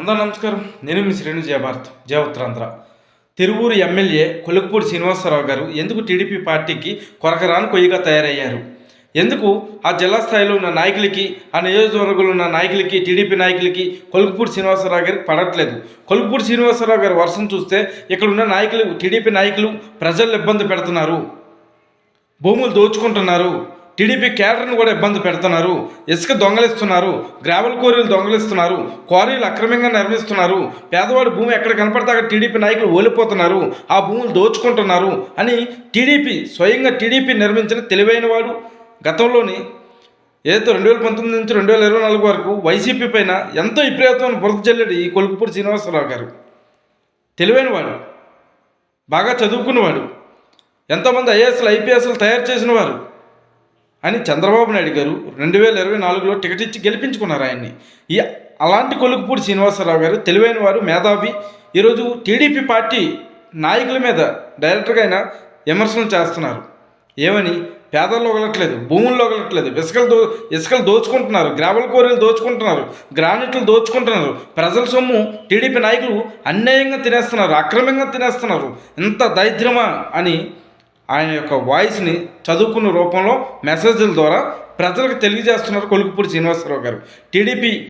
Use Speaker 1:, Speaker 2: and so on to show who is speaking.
Speaker 1: అందరూ నమస్కారం. నేను మీ శ్రేణు జయభారత్ జయ ఉత్తరాంధ్ర తిరువూరు ఎమ్మెల్యే కొలుకుపూడి శ్రీనివాసరావు గారు ఎందుకు టీడీపీ పార్టీకి కొరకరాని కొయ్యగా తయారయ్యారు? ఎందుకు ఆ జిల్లా స్థాయిలో ఉన్న నాయకులకి ఆ నియోజకవర్గంలో ఉన్న నాయకులకి టీడీపీ నాయకులకి కొలుకుపూడి శ్రీనివాసరావు గారికి పడట్లేదు? కొలుకుపూడి శ్రీనివాసరావు గారి వర్షం చూస్తే ఇక్కడ ఉన్న నాయకులు టీడీపీ నాయకులు ప్రజలు ఇబ్బంది పెడుతున్నారు. భూములు దోచుకుంటున్నారు. టీడీపీ క్యాడర్ను కూడా ఇబ్బంది పెడుతున్నారు. ఇసుక దొంగలిస్తున్నారు. గ్రావెల్ కోరీలు దొంగలిస్తున్నారు. క్వారీలు అక్రమంగా నిర్మిస్తున్నారు. పేదవాడి భూమి ఎక్కడ కనపడతాక టీడీపీ నాయకులు ఓలిపోతున్నారు. ఆ భూములు దోచుకుంటున్నారు అని టీడీపీ స్వయంగా టీడీపీ నిర్మించిన తెలివైన వాడు గతంలోని ఏదో రెండు వేల పంతొమ్మిది నుంచి రెండు వేల ఇరవై నాలుగు వరకు వైసీపీ పైన ఎంతో విపరీతమైన బురద జల్లెడు ఈ కొలుకుపూడి శ్రీనివాసరావు గారు. తెలివైన వాడు. బాగా చదువుకున్నవాడు. ఎంతోమంది ఐఏఎస్లు ఐపీఎస్లు తయారు చేసిన వారు. అని చంద్రబాబు నాయుడు గారు రెండు వేల ఇరవై నాలుగులో టికెట్ ఇచ్చి గెలిపించుకున్నారు ఆయన్ని. ఈ అలాంటి కొలుకుపూడి శ్రీనివాసరావు గారు తెలివైన వారు మేధావి. ఈరోజు టీడీపీ పార్టీ నాయకుల మీద డైరెక్టర్గా ఆయన విమర్శలు చేస్తున్నారు. ఏమని? పేదల్లో ఒకలట్లేదు భూముల్లో ఒకలట్లేదు ఇసుకలు దో ఇసుకలు దోచుకుంటున్నారు గ్రావల్ కోరీలు దోచుకుంటున్నారు గ్రానైట్లు దోచుకుంటున్నారు. ప్రజల సొమ్ము టీడీపీ నాయకులు అన్యాయంగా తినేస్తున్నారు అక్రమంగా తినేస్తున్నారు. ఇంత దైద్యమా అని ఆయన యొక్క వాయిస్ని చదువుకున్న రూపంలో మెసేజ్ల ద్వారా ప్రజలకు తెలియజేస్తున్నారు కొలుకుపూడి శ్రీనివాసరావు గారు. టీడీపీ